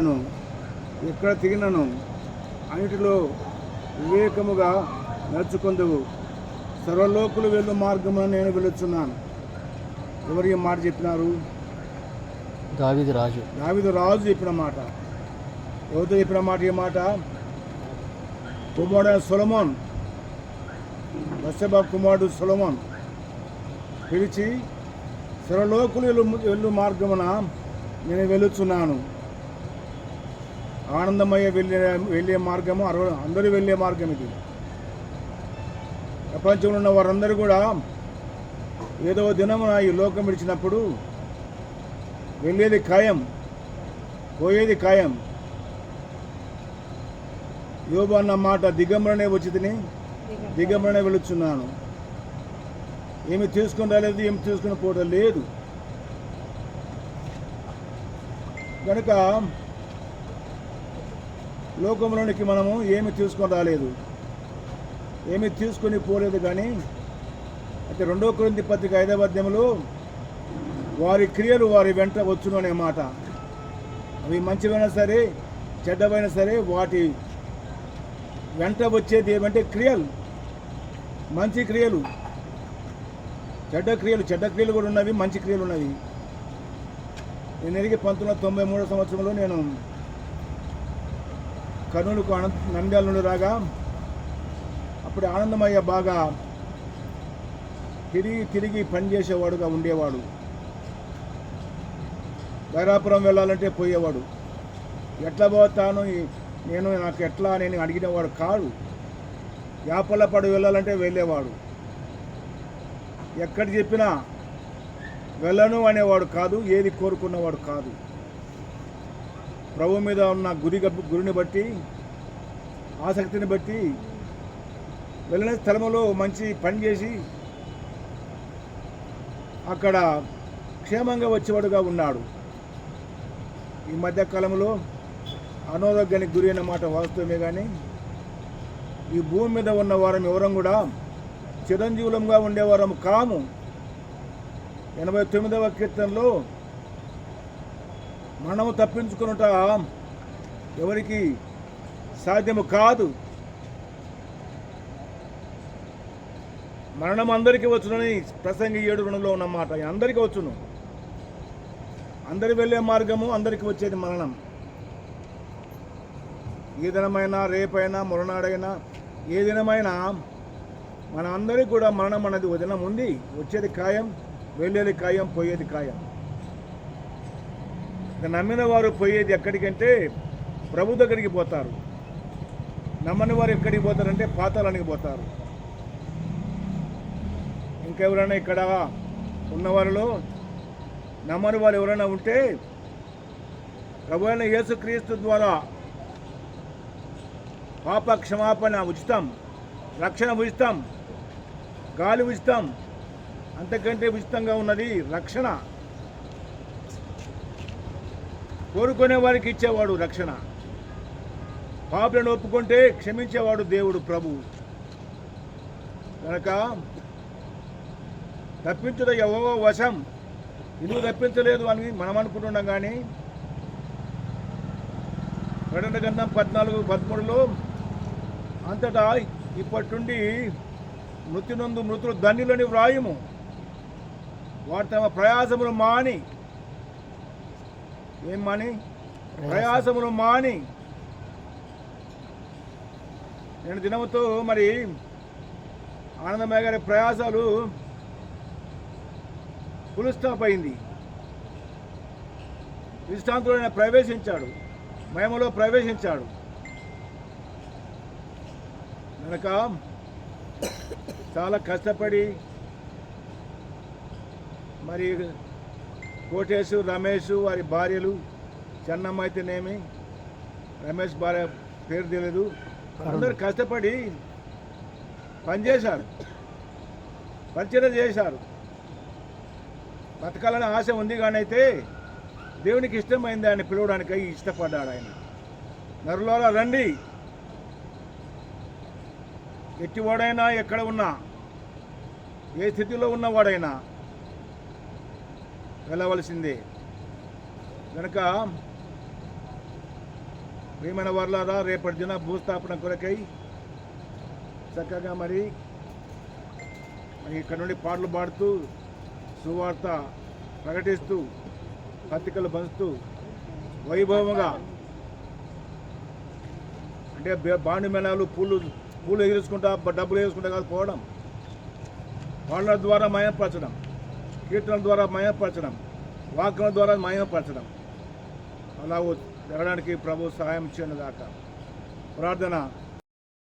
నేను ఎక్కడ తిరిగినను అన్నిటిలో వివేకముగా నడుచుకుందువు. సర్వలోకులు వెళ్ళు మార్గమున నేను వెళుచున్నాను ఎవరు ఈ మాట చెప్పినారు? దావిది రాజు. దావిదు రాజు చెప్పిన మాట. ఎవరితో చెప్పిన మాట ఈ మాట? కుమారుడు సొలమోన్. బస్సబా కుమారుడు సొలమోన్. పిలిచి సర్వలోకులు వెళ్ళు వెళ్ళు మార్గమున నేను వెళుచున్నాను ఆనందమయ్య వెళ్ళే వెళ్ళే మార్గము అరవ అందరూ వెళ్ళే మార్గం ఇది. ప్రపంచంలో ఉన్న వారందరూ కూడా ఏదో దినమున ఈ లోకం విడిచినప్పుడు వెళ్ళేది ఖాయం పోయేది ఖాయం. యోబు అన్న మాట దిగంబరనే వచ్చి తిని దిగంబరనే వెళుచున్నాను ఏమి తీసుకుని రాలేదు ఏమి తీసుకుని పోవడం లేదు. కనుక లోకంలోనికి మనము ఏమి తీసుకొని రాలేదు. ఏమి తీసుకొని పోలేదు కానీ అయితే రెండో క్రింది పత్రిక ఐదవ వారి క్రియలు వారి వెంట వచ్చును అనే మాట. అవి మంచివైనా సరే చెడ్డవైనా సరే వాటి వెంట వచ్చేది ఏమంటే క్రియలు. మంచి క్రియలు. చెడ్డ క్రియలు చెడ్డ క్రియలు కూడా ఉన్నవి మంచి క్రియలు ఉన్నవి. నేను ఎరిగి పంతొమ్మిది వందల తొంభై మూడో సంవత్సరంలో నేను కర్నూలుకు అనంత నంద్యాల నుండి రాగా అప్పుడు ఆనందమయ్య బాగా తిరిగి తిరిగి పనిచేసేవాడుగా ఉండేవాడు. దైరాపురం వెళ్ళాలంటే పోయేవాడు. ఎట్లా పోతాను? నేను నాకు ఎట్లా నేను అడిగినవాడు కాదు యాపలపాడు వెళ్ళాలంటే వెళ్ళేవాడు. ఎక్కడ చెప్పినా వెళ్ళను అనేవాడు కాదు ఏది కోరుకున్నవాడు కాదు. ప్రభు మీద ఉన్న గురి గురిని బట్టి ఆసక్తిని బట్టి వెళ్ళిన స్థలంలో మంచి పని చేసి అక్కడ క్షేమంగా వచ్చేవాడుగా ఉన్నాడు. ఈ మధ్యకాలంలో అనారోగ్యానికి గురి అయిన మాట వాస్తవమే కానీ ఈ భూమి మీద ఉన్న వారం ఎవరం కూడా చిరంజీవులంగా ఉండేవారం కాము. ఎనభై తొమ్మిదవ కీర్తనలో మనము తప్పించుకున్నట ఎవరికి సాధ్యము కాదు. మరణం అందరికీ వచ్చునని ప్రసంగి ఏడు రుణంలో ఉన్నమాట అందరికీ వచ్చును. అందరి వెళ్ళే మార్గము అందరికీ వచ్చేది మరణం. ఏ దినమైనా రేపైనా మొరనాడైనా ఏ దినమైనా మన అందరికీ కూడా మరణం అనేది ఒక దినం ఉంది. వచ్చేది ఖాయం వెళ్ళేది ఖాయం పోయేది ఖాయం. నమ్మిన వారు పోయేది ఎక్కడికంటే ప్రభు దగ్గరికి పోతారు. నమ్మని వారు ఎక్కడికి పోతారంటే పాతాళానికి పోతారు. ఇంకెవరైనా ఇక్కడ ఉన్నవారిలో నమ్మని వారు ఎవరైనా ఉంటే ప్రభు అయిన యేసుక్రీస్తు ద్వారా పాప క్షమాపణ ఉచితం రక్షణ ఉచితం గాలి ఉచితం అంతకంటే ఉచితంగా ఉన్నది రక్షణ. కోరుకునే వారికి ఇచ్చేవాడు రక్షణ. పాపలను ఒప్పుకుంటే క్షమించేవాడు దేవుడు ప్రభు. కనుక తప్పించుట ఎవో వశం. ఇల్లు తప్పించలేదు అని మనం అనుకుంటున్నాం కానీ ప్రకటన గ్రంథం పద్నాలుగు పదమూడులో అంతటా ఇప్పటి నుండి మృతి నందు మృతులు ధన్యులని వ్రాయము. వారు తమ ప్రయాసములు మాని ఏం మాని? ప్రయాసములు మాని. నేను దినముతో మరి ఆనందమయ్య గారి ప్రయాసాలు ఫుల్ అయింది. విశ్రాంతిలో ఆయన ప్రవేశించాడు. మహిమలో ప్రవేశించాడు. కనుక చాలా కష్టపడి మరి కోటేశు రమేష్ వారి భార్యలు చెన్నమ్మ అయితేనేమి రమేష్ భార్య పేరు తెలియదు అందరూ కష్టపడి పనిచేశారు. పరిచయం చేశారు. బతకాలని ఆశ ఉంది కానీ అయితే దేవునికి ఇష్టమైంది ఆయన పిలవడానికి ఇష్టపడ్డాడు ఆయన. నరులోలా రండి. ఎట్టివాడైనా ఎక్కడ ఉన్నా ఏ స్థితిలో ఉన్నవాడైనా వెళ్ళవలసిందే. కనుక ప్రియమైన వర్లారా రేపటి దిన భూస్థాపన కొరకై చక్కగా మరి మరి ఇక్కడ నుండి పాటలు పాడుతూ సువార్త ప్రకటిస్తూ పత్రికలు పంచుతూ వైభవంగా అంటే బే- బాండు మేళాలు పూలు పూలు ఎగిరేసుకుంటా డబ్బులు ఎగిరేసుకుంటా కాదు పోవడం. వాళ్ళ ద్వారా మయపరచడం కీర్తనల ద్వారా మయపరచడం వాక్యం ద్వారా మయపరచడం. అలా జరగడానికి ప్రభు సహాయం చేయను దాకా ప్రార్థన